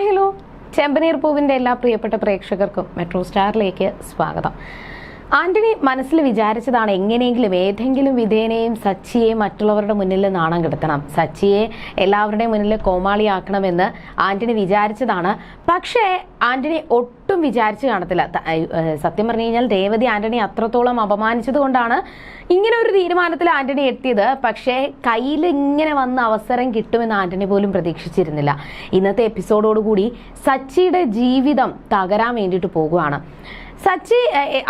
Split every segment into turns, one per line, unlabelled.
Hi hello. ചെമ്പനീർ പൂവിന്റെ എല്ലാ പ്രിയപ്പെട്ട പ്രേക്ഷകർക്കും മെട്രോ സ്റ്റാറിലേക്ക് സ്വാഗതം. ആന്റണി മനസ്സിൽ വിചാരിച്ചതാണ് എങ്ങനെയെങ്കിലും ഏതെങ്കിലും വിധേനയും സച്ചിയെ മറ്റുള്ളവരുടെ മുന്നിൽ നാണം കെടുത്തണം. സച്ചിയെ എല്ലാവരുടെയും മുന്നിൽ കോമാളിയാക്കണമെന്ന് ആന്റണി വിചാരിച്ചതാണ്. പക്ഷേ ആന്റണി ഒട്ടും വിചാരിച്ചു കാണത്തില്ല. സത്യം പറഞ്ഞു കഴിഞ്ഞാൽ രേവതി ആന്റണി അത്രത്തോളം അപമാനിച്ചത് കൊണ്ടാണ് ഇങ്ങനെ ഒരു തീരുമാനത്തിൽ ആന്റണി എത്തിയത്. പക്ഷേ കയ്യിൽ ഇങ്ങനെ വന്ന അവസരം കിട്ടുമെന്ന് ആന്റണി പോലും പ്രതീക്ഷിച്ചിരുന്നില്ല. ഇന്നത്തെ എപ്പിസോഡോടുകൂടി സച്ചിയുടെ ജീവിതം തകരാൻ വേണ്ടിയിട്ട് പോകുവാണ്. സച്ചി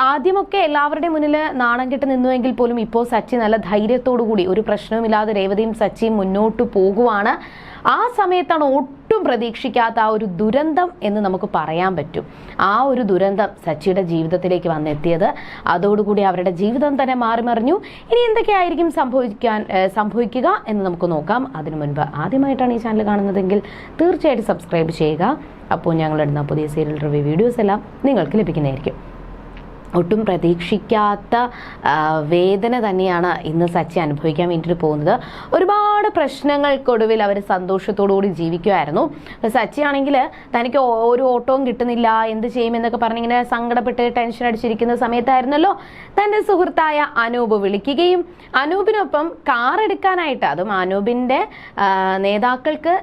ആദ്യമൊക്കെ എല്ലാവരുടെയും മുന്നിൽ നാണം കെട്ട് നിന്നുവെങ്കിൽ പോലും ഇപ്പോൾ സച്ചി നല്ല ധൈര്യത്തോടു കൂടി ഒരു പ്രശ്നവുമില്ലാതെ രേവതിയും സച്ചിയും മുന്നോട്ട് പോകുവാണ്. ആ സമയത്താണ് ഒട്ടും പ്രതീക്ഷിക്കാത്ത ആ ഒരു ദുരന്തം എന്ന് നമുക്ക് പറയാൻ പറ്റും. ആ ഒരു ദുരന്തം സച്ചിയുടെ ജീവിതത്തിലേക്ക് വന്നെത്തിയത്. അതോടുകൂടി അവരുടെ ജീവിതം തന്നെ മാറി മറിഞ്ഞു. ഇനി എന്തൊക്കെയായിരിക്കും സംഭവിക്കാൻ സംഭവിക്കുക എന്ന് നമുക്ക് നോക്കാം. അതിനു മുൻപ് ആദ്യമായിട്ടാണ് ഈ ചാനൽ കാണുന്നതെങ്കിൽ തീർച്ചയായിട്ടും സബ്സ്ക്രൈബ് ചെയ്യുക. അപ്പോൾ ഞങ്ങളിടുന്ന പുതിയ സീരിയൽ റിവ്യൂ വീഡിയോസ് എല്ലാം നിങ്ങൾക്ക് ലഭിക്കുന്നതായിരിക്കും. ഒട്ടും പ്രതീക്ഷിക്കാത്ത വേദന തന്നെയാണ് ഇന്ന് സച്ചി അനുഭവിക്കാൻ വേണ്ടിയിട്ട് പോകുന്നത്. ഒരുപാട് പ്രശ്നങ്ങൾക്കൊടുവിൽ അവർ സന്തോഷത്തോടുകൂടി ജീവിക്കുമായിരുന്നു സച്ചി ആണെങ്കിൽ തനിക്ക് ഒരു ഓട്ടവും കിട്ടുന്നില്ല എന്ത് ചെയ്യുമെന്നൊക്കെ പറഞ്ഞിങ്ങനെ സങ്കടപ്പെട്ട് ടെൻഷൻ അടിച്ചിരിക്കുന്ന സമയത്തായിരുന്നല്ലോ തന്റെ സുഹൃത്തായ അനൂപ് വിളിക്കുകയും അനൂപിനൊപ്പം കാർ എടുക്കാനായിട്ട് അതും അനൂപിന്റെ നേതാക്കൾക്ക്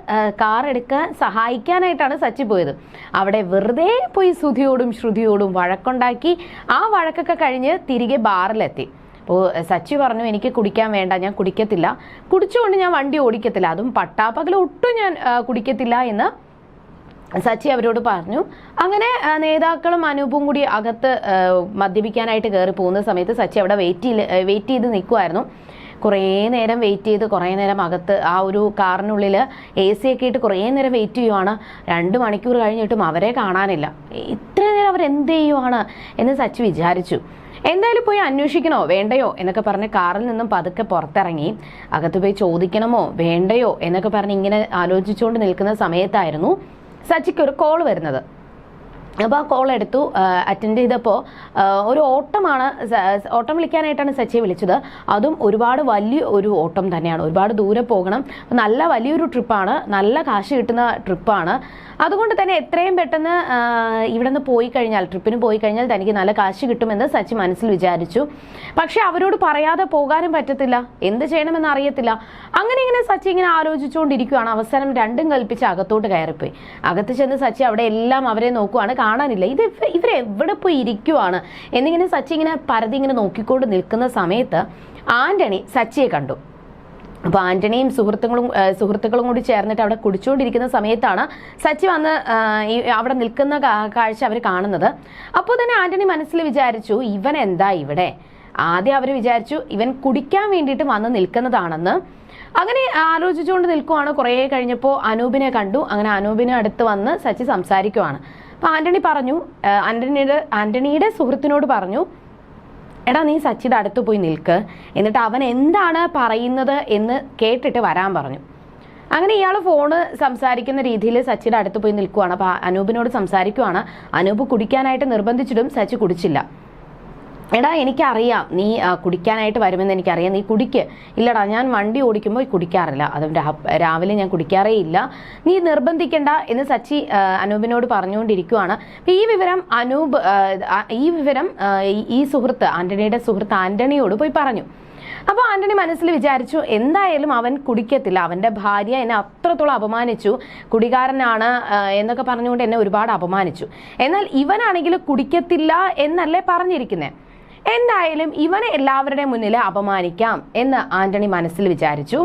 കാർ എടുക്കാൻ സഹായിക്കാനായിട്ടാണ് സച്ചി പോയത്. അവിടെ വെറുതെ പോയി സുധിയോടും ശ്രുതിയോടും വഴക്കുണ്ടാക്കി വഴക്കൊക്കെ കഴിഞ്ഞ് തിരികെ ബാറിലെത്തി. അപ്പോൾ സച്ചി പറഞ്ഞു എനിക്ക് കുടിക്കാൻ വേണ്ട ഞാൻ കുടിക്കത്തില്ല. കുടിച്ചുകൊണ്ട് ഞാൻ വണ്ടി ഓടിക്കത്തില്ല. അതും പട്ടാപ്പകൽ ഒട്ടും ഞാൻ ആ, കുടിക്കത്തില്ല എന്ന് സച്ചി അവരോട് പറഞ്ഞു. അങ്ങനെ നേതാക്കളും അനൂപും കൂടി അകത്ത് ആ, മദ്യപിക്കാനായിട്ട് കയറി പോകുന്ന സമയത്ത് സച്ചി അവിടെ വെയിറ്റ് വെയിറ്റ് ചെയ്ത് നിൽക്കുമായിരുന്നു കുറേ നേരം വെയിറ്റ് ചെയ്ത് കുറേ നേരം അകത്ത് ആ ഒരു കാറിനുള്ളിൽ എ സി ഒക്കെ ഇട്ട് കുറേ നേരം വെയിറ്റ് ചെയ്യുവാണ്. രണ്ട് മണിക്കൂർ കഴിഞ്ഞിട്ടും അവരെ കാണാനില്ല. ഇത്ര നേരം അവർ എന്ത് ചെയ്യുവാണ് എന്ന് സച്ചി വിചാരിച്ചു. എന്തായാലും പോയി അന്വേഷിക്കണോ വേണ്ടയോ എന്നൊക്കെ പറഞ്ഞ് കാറിൽ നിന്നും പതുക്കെ പുറത്തിറങ്ങി. അകത്ത് പോയി ചോദിക്കണമോ വേണ്ടയോ എന്നൊക്കെ പറഞ്ഞ് ഇങ്ങനെ ആലോചിച്ചുകൊണ്ട് നിൽക്കുന്ന സമയത്തായിരുന്നു സച്ചിക്ക് ഒരു കോൾ വരുന്നത്. അപ്പോൾ ആ കോൾ എടുത്തു അറ്റൻഡ് ചെയ്തപ്പോൾ ഒരു ഓട്ടമാണ് ഓട്ടം വിളിക്കാനായിട്ടാണ് സച്ചി വിളിച്ചത്. അതും ഒരുപാട് വലിയ ഒരു ഓട്ടം തന്നെയാണ്. ഒരുപാട് ദൂരെ പോകണം. നല്ല വലിയൊരു ട്രിപ്പാണ് നല്ല കാശ് കിട്ടുന്ന ട്രിപ്പാണ് അതുകൊണ്ട് തന്നെ എത്രയും പെട്ടെന്ന് ഇവിടെ നിന്ന് പോയി കഴിഞ്ഞാൽ ട്രിപ്പിന് പോയി കഴിഞ്ഞാൽ തനിക്ക് നല്ല കാശ് കിട്ടുമെന്ന് സച്ചി മനസ്സിൽ വിചാരിച്ചു. പക്ഷേ അവരോട് പറയാതെ പോകാനും പറ്റത്തില്ല. എന്ത് ചെയ്യണമെന്ന് അറിയത്തില്ല. അങ്ങനെ ഇങ്ങനെ സച്ചി ഇങ്ങനെ ആലോചിച്ചുകൊണ്ടിരിക്കുകയാണ് അവസാനം രണ്ടും കൽപ്പിച്ച് അകത്തോട്ട് കയറിപ്പോയി. അകത്ത് ചെന്ന് സച്ചി അവിടെ എല്ലാം അവരെ നോക്കുവാണ്. കാണാനില്ല. ഇത് ഇവർ ഇവരെവിടെ പോയി ഇരിക്കുവാണ്? എന്നിങ്ങനെ സച്ചി ഇങ്ങനെ പരതി ഇങ്ങനെ നോക്കിക്കൊണ്ട് നിൽക്കുന്ന സമയത്ത് ആന്റണി സച്ചിയെ കണ്ടു. അപ്പോൾ ആന്റണിയും സുഹൃത്തുക്കളും സുഹൃത്തുക്കളും കൂടി ചേർന്നിട്ട് അവിടെ കുടിച്ചുകൊണ്ടിരിക്കുന്ന സമയത്താണ് സച്ചി വന്ന് അവിടെ നിൽക്കുന്ന കാഴ്ച അവർ കാണുന്നത്. അപ്പോൾ തന്നെ ആന്റണി മനസ്സിൽ വിചാരിച്ചു ഇവൻ എന്താ ഇവിടെ? ആദ്യം അവർ വിചാരിച്ചു ഇവൻ കുടിക്കാൻ വേണ്ടിയിട്ട് വന്ന് നിൽക്കുന്നതാണെന്ന്. അങ്ങനെ ആലോചിച്ചുകൊണ്ട് നിൽക്കുവാണ്. കുറേ കഴിഞ്ഞപ്പോൾ അനൂപിനെ കണ്ടു. അങ്ങനെ അനൂപിനെ അടുത്ത് വന്ന് സച്ചി സംസാരിക്കുവാണ്. അപ്പോൾ ആന്റണി പറഞ്ഞു ആന്റണിയുടെ ആന്റണിയുടെ സുഹൃത്തിനോട് പറഞ്ഞു എടാ നീ സച്ചിയുടെ അടുത്ത് പോയി നിൽക്ക്. എന്നിട്ട് അവൻ എന്താണ് പറയുന്നത് എന്ന് കേട്ടിട്ട് വരാൻ പറഞ്ഞു. അങ്ങനെ ഇയാൾ ഫോണ് സംസാരിക്കുന്ന രീതിയിൽ സച്ചിയുടെ അടുത്ത് പോയി നിൽക്കുവാണ്. അപ്പോൾ അനൂപിനോട് സംസാരിക്കുവാണ്. അനൂപ് കുടിക്കാനായിട്ട് നിർബന്ധിച്ചിട്ടും സച്ചി കുടിച്ചില്ല. എടാ എനിക്കറിയാം. നീ കുടിക്കാനായിട്ട് വരുമെന്ന് എനിക്കറിയാം. നീ കുടിക്ക്. ഇല്ലടാ ഞാൻ വണ്ടി ഓടിക്കുമ്പോൾ കുടിക്കാറില്ല. അതും രാവിലെ ഞാൻ കുടിക്കാറേ ഇല്ല. നീ നിർബന്ധിക്കണ്ട എന്ന് സച്ചി അനൂപിനോട് പറഞ്ഞുകൊണ്ടിരിക്കുവാണ്. അപ്പം ഈ വിവരം അനൂപ് ഈ വിവരം ഈ സുഹൃത്ത് ആന്റണിയുടെ സുഹൃത്ത് ആന്റണിയോട് പോയി പറഞ്ഞു. അപ്പോൾ ആന്റണി മനസ്സിൽ വിചാരിച്ചു എന്തായാലും അവൻ കുടിക്കത്തില്ല. അവന്റെ ഭാര്യ എന്നെ അത്രത്തോളം അപമാനിച്ചു. കുടികാരനാണ് എന്നൊക്കെ പറഞ്ഞുകൊണ്ട് എന്നെ ഒരുപാട് അപമാനിച്ചു. എന്നാൽ ഇവനാണെങ്കിൽ കുടിക്കത്തില്ല എന്നല്ലേ പറഞ്ഞിരിക്കുന്നത് എന്തായാലും ഇവനെ എല്ലാവരുടെയും മുന്നിൽ അപമാനിക്കാം എന്ന് ആന്റണി മനസ്സിൽ വിചാരിച്ചു.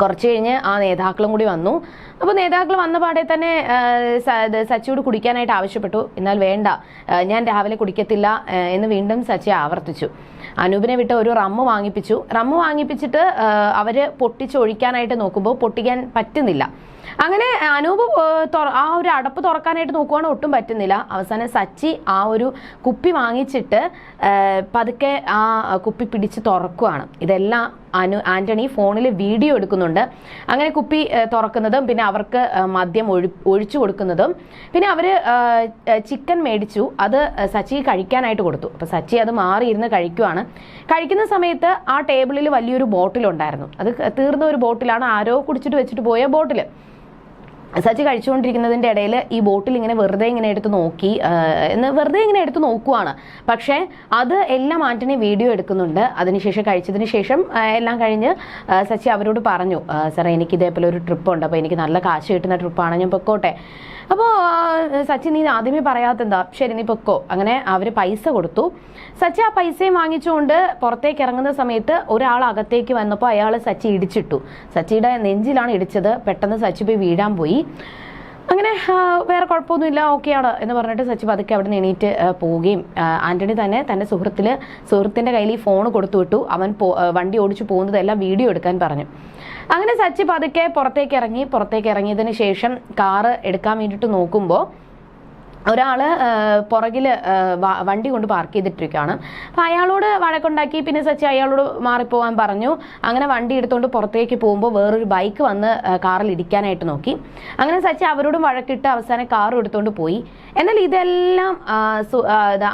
കുറച്ച് കഴിഞ്ഞ് ആ നേതാക്കളും കൂടി വന്നു. അപ്പോൾ നേതാക്കൾ വന്ന പാടെ തന്നെ സച്ചിയോട് കുടിക്കാനായിട്ട് ആവശ്യപ്പെട്ടു. എന്നാൽ വേണ്ട ഞാൻ രാവിലെ കുടിക്കത്തില്ല എന്ന് വീണ്ടും സച്ചി ആവർത്തിച്ചു. അനൂപിനെ വിട്ട് ഒരു റമ്മ് വാങ്ങിപ്പിച്ചു. റമ്മ് വാങ്ങിപ്പിച്ചിട്ട് അവർ പൊട്ടിച്ചൊഴിക്കാനായിട്ട് നോക്കുമ്പോൾ പൊട്ടിക്കാൻ പറ്റുന്നില്ല. അങ്ങനെ അനൂപ് ആ ഒരു അടപ്പ് തുറക്കാനായിട്ട് നോക്കുവാണ് ഒട്ടും പറ്റുന്നില്ല. അവസാനം സച്ചി ആ ഒരു കുപ്പി വാങ്ങിച്ചിട്ട് പതുക്കെ ആ കുപ്പി പിടിച്ച് തുറക്കുവാണ്. ഇതെല്ലാം അനു ആന്റണി ഫോണിൽ വീഡിയോ എടുക്കുന്നുണ്ട്. അങ്ങനെ കുപ്പി തുറക്കുന്നതും പിന്നെ അവർക്ക് മദ്യം ഒഴി ഒഴിച്ചു കൊടുക്കുന്നതും. പിന്നെ അവർ ചിക്കൻ മേടിച്ചു. അത് സച്ചി കഴിക്കാനായിട്ട് കൊടുത്തു. അപ്പോൾ സച്ചി അത് മാറിയിരുന്ന് കഴിക്കുവാണ്. കഴിക്കുന്ന സമയത്ത് ആ ടേബിളിൽ വലിയൊരു ബോട്ടിൽ ഉണ്ടായിരുന്നു അത് തീർന്ന ഒരു ബോട്ടിലാണ് ആരോ കുടിച്ചിട്ട് വെച്ചിട്ട് പോയ ബോട്ടിൽ സച്ചി കഴിച്ചുകൊണ്ടിരിക്കുന്നതിന്റെ ഇടയിൽ ഈ ബോട്ടിൽ ഇങ്ങനെ വെറുതെ ഇങ്ങനെ എടുത്ത് നോക്കി എന്ന് വെറുതെ ഇങ്ങനെ എടുത്ത് നോക്കുവാണ്. പക്ഷേ അത് എല്ലാം ആന്റണി വീഡിയോ എടുക്കുന്നുണ്ട്. അതിനുശേഷം കഴിച്ചതിന് ശേഷം എല്ലാം കഴിഞ്ഞ് സച്ചി അവരോട് പറഞ്ഞു "ആ, സാറേ എനിക്ക് ഇതേപോലെ ഒരു ട്രിപ്പ് ഉണ്ട്. അപ്പോൾ എനിക്ക് നല്ല കാശ് കിട്ടുന്ന ട്രിപ്പാണ് ഞാൻ പൊക്കോട്ടെ. അപ്പോൾ സച്ചി നീ ആദ്യമേ പറയാത്തെന്താ? ശരി നീ പൊക്കോ. അങ്ങനെ അവർ പൈസ കൊടുത്തു. സച്ചി ആ പൈസയും വാങ്ങിച്ചുകൊണ്ട് പുറത്തേക്ക് ഇറങ്ങുന്ന സമയത്ത് ഒരാൾ അകത്തേക്ക് വന്നപ്പോൾ അയാൾ സച്ചി ഇടിച്ചിട്ടു. സച്ചിയുടെ നെഞ്ചിലാണ് ഇടിച്ചത്. പെട്ടെന്ന് സച്ചി പോയി വീഴാൻ പോയി. അങ്ങനെ വേറെ കുഴപ്പമൊന്നുമില്ല ആണ് എന്ന് പറഞ്ഞിട്ട് സച്ചി പതുക്കെ അവിടെ നിന്ന് എണീറ്റ് പോവുകയും ആന്റണി തന്നെ തന്റെ സുഹൃത്തിൽ സുഹൃത്തിന്റെ കയ്യിൽ ഈ ഫോൺ കൊടുത്തു വിട്ടു അവൻ വണ്ടി ഓടിച്ചു പോകുന്നതെല്ലാം വീഡിയോ എടുക്കാൻ പറഞ്ഞു. അങ്ങനെ സച്ചി പതുക്കെ പുറത്തേക്ക് ഇറങ്ങി പുറത്തേക്ക് ഇറങ്ങിയതിന് ശേഷം കാറ് എടുക്കാൻ വേണ്ടിയിട്ട് നോക്കുമ്പോൾ ഒരാൾ പുറകിൽ വണ്ടി കൊണ്ട് പാർക്ക് ചെയ്തിട്ടിരിക്കുകയാണ്. അപ്പം അയാളോട് വഴക്കുണ്ടാക്കി. പിന്നെ സച്ചി അയാളോട് മാറിപ്പോവാൻ പറഞ്ഞു. അങ്ങനെ വണ്ടി എടുത്തുകൊണ്ട് പുറത്തേക്ക് പോകുമ്പോൾ വേറൊരു ബൈക്ക് വന്ന് കാറിൽ ഇടിക്കാനായിട്ട് നോക്കി. അങ്ങനെ സച്ചി അവരോടും വഴക്കിട്ട് അവസാനം കാർ എടുത്തുകൊണ്ട് പോയി. എന്നാൽ ഇതെല്ലാം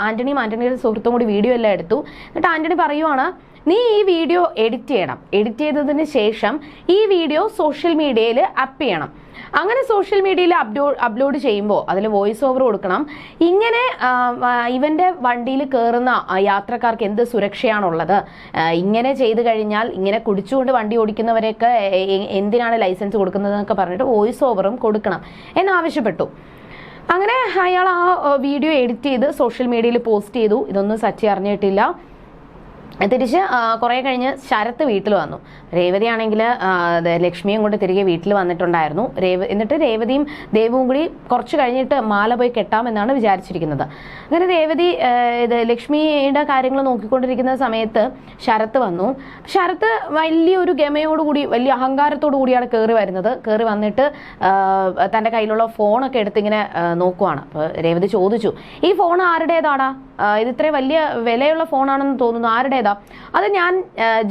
ആന്റണിയും ആന്റണിയുടെ സുഹൃത്തും കൂടി വീഡിയോ എല്ലാം എടുത്തു. എന്നിട്ട് ആന്റണി പറയുവാണ് നീ ഈ വീഡിയോ എഡിറ്റ് ചെയ്യണം. എഡിറ്റ് ചെയ്തതിന് ശേഷം ഈ വീഡിയോ സോഷ്യൽ മീഡിയയിൽ അപ്പ് ചെയ്യണം. അങ്ങനെ സോഷ്യൽ മീഡിയയിൽ അപ്ലോഡ് അപ്ലോഡ് ചെയ്യുമ്പോൾ അതിൽ വോയിസ് ഓവർ കൊടുക്കണം. ഇങ്ങനെ ഇവന്റെ വണ്ടിയിൽ കയറുന്ന യാത്രക്കാർക്ക് എന്ത് സുരക്ഷയാണുള്ളത്? ഇങ്ങനെ ചെയ്തു കഴിഞ്ഞാൽ ഇങ്ങനെ കുടിച്ചുകൊണ്ട് വണ്ടി ഓടിക്കുന്നവരെയൊക്കെ എന്തിനാണ് ലൈസൻസ് കൊടുക്കുന്നതെന്നൊക്കെ പറഞ്ഞിട്ട് വോയിസ് ഓവറും കൊടുക്കണം എന്നാവശ്യപ്പെട്ടു. അങ്ങനെ അയാൾ ആ, വീഡിയോ എഡിറ്റ് ചെയ്ത് സോഷ്യൽ മീഡിയയിൽ പോസ്റ്റ് ചെയ്തു. ഇതൊന്നും സച്ചി അറിഞ്ഞിട്ടില്ല. തിരിച്ച് കുറേ കഴിഞ്ഞ് ശരത്ത് വീട്ടിൽ വന്നു. രേവതി ആണെങ്കിൽ ലക്ഷ്മിയും കൊണ്ട് തിരികെ വീട്ടിൽ വന്നിട്ടുണ്ടായിരുന്നു. രേവ എന്നിട്ട് രേവതിയും ദേവവും കൂടി കുറച്ച് കഴിഞ്ഞിട്ട് മാല പോയി കെട്ടാമെന്നാണ് വിചാരിച്ചിരിക്കുന്നത്. അങ്ങനെ രേവതി ഇത് ലക്ഷ്മിയുടെ കാര്യങ്ങൾ നോക്കിക്കൊണ്ടിരിക്കുന്ന സമയത്ത് ശരത്ത് വന്നു. ശരത്ത് വലിയൊരു ഗമയോടുകൂടി വലിയ അഹങ്കാരത്തോടു കൂടിയാണ് കയറി വരുന്നത്. കയറി വന്നിട്ട് തന്റെ കയ്യിലുള്ള ഫോണൊക്കെ എടുത്ത് ഇങ്ങനെ നോക്കുവാണ്. അപ്പോൾ രേവതി ചോദിച്ചു ഈ ഫോൺ ആരുടേതാടാ? ഇത് ഇത്രയും വലിയ വിലയുള്ള ഫോണാണെന്ന് തോന്നുന്നു. ആരുടേതാ അത് ഞാൻ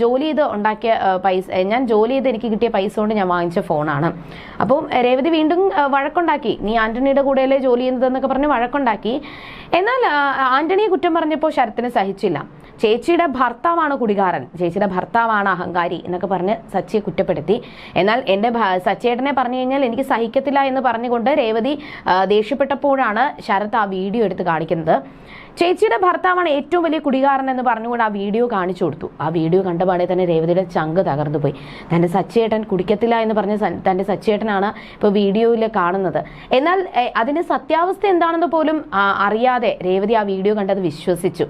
ജോലി ചെയ്ത് ഉണ്ടാക്കിയ പൈസ ഞാൻ ജോലി ചെയ്ത് എനിക്ക് കിട്ടിയ പൈസ കൊണ്ട് ഞാൻ വാങ്ങിച്ച ഫോണാണ്. അപ്പം രേവതി വീണ്ടും വഴക്കുണ്ടാക്കി. നീ ആന്റണിയുടെ കൂടെയല്ലേ ജോലി ചെയ്യുന്നതെന്നൊക്കെ പറഞ്ഞ് വഴക്കുണ്ടാക്കി. എന്നാൽ ആന്റണിയെ കുറ്റം പറഞ്ഞപ്പോൾ ശരത്തിന് സഹിച്ചില്ല. ചേച്ചിയുടെ ഭർത്താവാണ് കുടികാരൻ. ചേച്ചിയുടെ ഭർത്താവാണ് അഹങ്കാരി എന്നൊക്കെ പറഞ്ഞ് സച്ചിയെ കുറ്റപ്പെടുത്തി. എന്നാൽ എന്റെ സച്ചേട്ടനെ പറഞ്ഞു കഴിഞ്ഞാൽ എനിക്ക് സഹിക്കത്തില്ല എന്ന് പറഞ്ഞുകൊണ്ട് രേവതി ദേഷ്യപ്പെട്ടപ്പോഴാണ് ശരത് ആ വീഡിയോ എടുത്ത് കാണിക്കുന്നത്. ചേച്ചിയുടെ ഭർത്താവാണ് ഏറ്റവും വലിയ കുടികാരൻ എന്ന് പറഞ്ഞുകൊണ്ട് ആ വീഡിയോ കാണിച്ചു കൊടുത്തു. ആ വീഡിയോ കണ്ടപാടെ തന്നെ രേവതിയുടെ ചങ്ക് തകർന്നു പോയി. തന്റെ സച്ചേട്ടൻ കുടിക്കത്തില്ല എന്ന് പറഞ്ഞ തന്റെ സച്ചേട്ടനാണ് ഇപ്പോൾ വീഡിയോയിൽ കാണുന്നത്. എന്നാൽ അതിന്റെ സത്യാവസ്ഥ എന്താണെന്ന് പോലും അറിയാതെ രേവതി ആ വീഡിയോ കണ്ടത് വിശ്വസിച്ചു.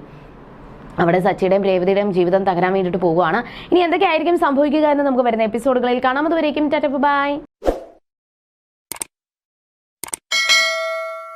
അവിടെ സച്ചിയുടെയും രേവതിയുടെയും ജീവിതം തകരാൻ വേണ്ടിയിട്ട് പോവുകയാണ്. ഇനി എന്തൊക്കെയായിരിക്കും സംഭവിക്കുക എന്ന് നമുക്ക് വരുന്ന എപ്പിസോഡുകളിൽ കാണാം. അതുവരേക്കും ബൈ